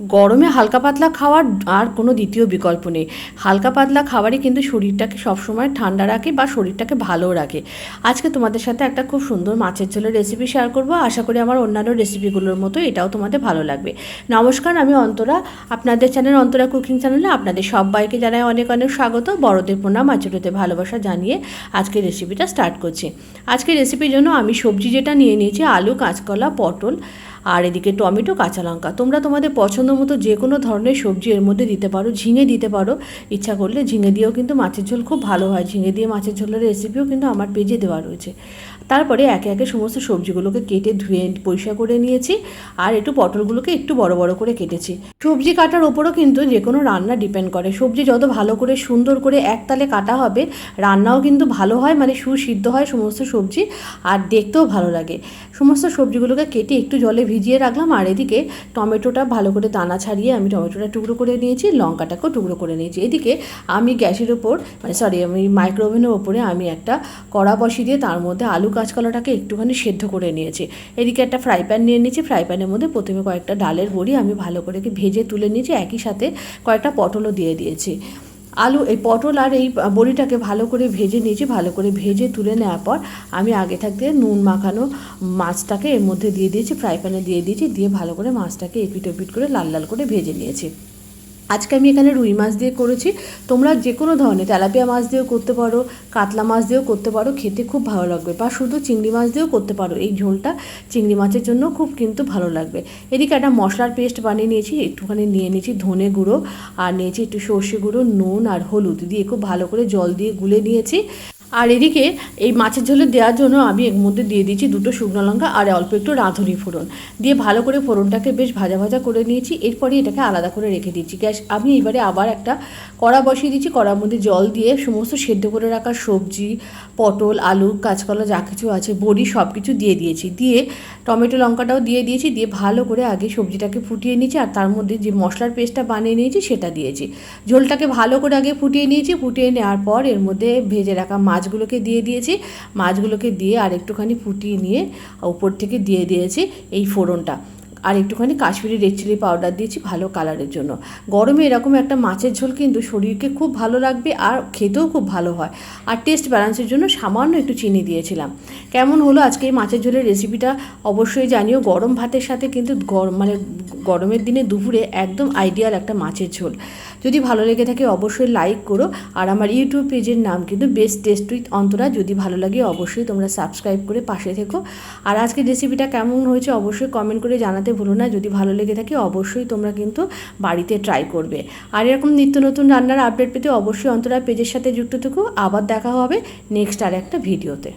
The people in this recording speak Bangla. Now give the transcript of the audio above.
গরমে হালকা পাতলা খাওয়ার আর কোনো দ্বিতীয় বিকল্প নেই। হালকা পাতলা খাবারই কিন্তু শরীরটাকে সবসময় ঠান্ডা রাখে বা শরীরটাকে ভালো রাখে। আজকে তোমাদের সাথে একটা খুব সুন্দর মাছের ঝোলের রেসিপি শেয়ার করব। আশা করি আমার অন্যান্য রেসিপিগুলোর মতো এটাও তোমাদের ভালো লাগবে। নমস্কার, আমি অন্তরা। আপনাদের চ্যানেল অন্তরা কুকিং চ্যানেলে আপনাদের সবাইকে জানাই অনেক অনেক স্বাগত। বড়দের প্রণাম ছোটোদের ভালোবাসা জানিয়ে আজকে রেসিপিটা স্টার্ট করছি। আজকে রেসিপির জন্য আমি সবজি যেটা নিয়ে নিয়েছি, আলু, কাঁচকলা, পটল। আর এদিকে টমেটো, কাঁচা লঙ্কা। তোমরা তোমাদের পছন্দ মতো যে কোনো ধরনের সবজি এর মধ্যে দিতে পারো, ঝিঙে দিতে পারো। ইচ্ছা করলে ঝিঙে দিয়েও কিন্তু মাছের ঝোল খুব ভালো হয়। ঝিঙে দিয়ে মাছের ঝোলের রেসিপিও কিন্তু আমার পেজে দেওয়া রয়েছে। তারপরে একে একে সমস্ত সবজিগুলোকে কেটে ধুয়ে, পরিষ্কার করে নিয়েছি। আর একটু পটলগুলোকে একটু বড় বড় করে কেটেছি। সবজি কাটার ওপরও কিন্তু যে কোনো রান্না ডিপেন্ড করে। সবজি যত ভালো করে, সুন্দর করে একতালে কাটা হবে, রান্নাও কিন্তু ভালো হয় মানে সুসিদ্ধ হয় সমস্ত সবজি। আর দেখতেও ভালো লাগে। সমস্ত সবজিগুলোকে কেটে একটু জলে ভিজিয়ে রাখলাম আর এদিকে টমেটোটা ভালো করে দানা ছাড়িয়ে আমি টমেটোটা টুকরো করে নিয়েছি, লঙ্কাটাকেও টুকরো করে নিয়েছি। এদিকে আমি গ্যাসের ওপর মানে সরি আমি মাইক্রোওভেনের ওপরে আমি একটা কড়া বসিয়ে দিয়ে তার মধ্যে আলু কাঁচকলাটাকে একটুখানি সেদ্ধ করে নিয়েছি। এদিকে একটা ফ্রাই প্যান নিয়ে নিয়েছি ফ্রাই প্যানের মধ্যে প্রথমে কয়েকটা ডালের বড়ি আমি ভালো করে ভেজে তুলে নিয়েছি, একই সাথে কয়েকটা পটলও দিয়ে দিয়েছি। আলু, এই পটল আর এই বড়িটাকে ভালো করে ভেজে নিয়েছি, ভালো করে ভেজে তুলে নেওয়ার পর আমি আগে থাকতে নুন মাখানো মাছটাকে এর মধ্যে দিয়ে দিয়েছি, ফ্রাই প্যানে দিয়ে দিয়েছি, দিয়ে ভালো করে মাছটাকে এপিট ওপিট করে লাল লাল করে ভেজে নিয়েছি। আজকে আমি এখানে রুই মাছ দিয়ে করেছি। তোমরা যে কোনো ধরনের তেলাপিয়া মাছ দিয়েও করতে পারো, কাতলা মাছ দিয়েও করতে পারো, খেতে খুব ভালো লাগবে বা শুধু চিংড়ি মাছ দিয়েও করতে পারো। এই ঝোলটা চিংড়ি মাছের জন্য খুব কিন্তু ভালো লাগবে। এদিকে একটা মশলার পেস্ট বানিয়ে নিয়েছি, একটুখানি নিয়ে নিয়েছি ধনে গুঁড়ো, আর নিয়েছি একটু সর্ষে গুঁড়ো, নুন আর হলুদ দিয়ে খুব ভালো করে জল দিয়ে গুলে নিয়েছি। আর এদিকে এই মাছের ঝোলে দেওয়ার জন্য আমি এর মধ্যে দিয়ে দিয়েছি দুটো শুকনো লঙ্কা আর অল্প একটু রাঁধুনি ফোড়ন। দিয়ে ভালো করে ফোড়নটাকে বেশ ভাজা ভাজা করে নিয়েছি, এরপরে এটাকে আলাদা করে রেখে দিচ্ছি। গ্যাস, আমি এবারে আবার একটা কড়া বসিয়ে দিচ্ছি, কড়ার মধ্যে জল দিয়ে সমস্ত সেদ্ধ করে রাখা সবজি, পটল, আলু, কাঁচকলা, যা কিছু আছে, বড়ি সব কিছু দিয়ে দিয়েছি। দিয়ে টমেটো লঙ্কাটাও দিয়ে দিয়েছি, দিয়ে ভালো করে আগে সবজিটাকে ফুটিয়ে নিয়েছি আর তার মধ্যে যে মশলার পেস্টটা বানিয়ে নিয়েছি সেটা দিয়েছি। ঝোলটাকে ভালো করে আগে ফুটিয়ে নিয়েছি, ফুটিয়ে নেওয়ার পর এর মধ্যে ভেজে রাখা মাছগুলোকে দিয়ে দিয়েছি। মাছগুলোকে দিয়ে আর একটুখানি ফুটিয়ে নিয়ে উপর থেকে দিয়ে দিয়েছি এই ফোড়নটা। আর একটুখানি কাশ্মীরি রেড চিলি পাউডার দিয়েছি ভালো কালারের জন্য। গরমে এরকম একটা মাছের ঝোল কিন্তু শরীরকে খুব ভালো লাগবে আর খেতেও খুব ভালো হয়। আর টেস্ট ব্যালেন্সের জন্য সামান্য একটু চিনি দিয়েছিলাম। কেমন হলো আজকে এই মাছের ঝোলের রেসিপিটা অবশ্যই জানিও, গরম ভাতের সাথে কিন্তু গরম মানে গরমের দিনে দুপুরে একদম আইডিয়াল একটা মাছের ঝোল। যদি ভালো লেগে থাকে অবশ্যই লাইক করো। আর আমার ইউটিউব পেজের নাম কিন্তু বেস্ট টেস্ট উইথ অন্তরা। যদি ভালো লাগে অবশ্যই তোমরা সাবস্ক্রাইব করে পাশে থেকো। আর আজকের রেসিপিটা কেমন হয়েছে অবশ্যই কমেন্ট করে জানাতে ভুলো না, যদি ভালো লেগে থাকে অবশ্যই তোমরা কিন্তু বাড়িতে ট্রাই করবে। আর এরকম নিত্য নতুন রান্নার আপডেট পেতে অবশ্যই অন্তরা পেজের সাথে যুক্ত আবার দেখা হবে নেক্সট আর একটা ভিডিওতে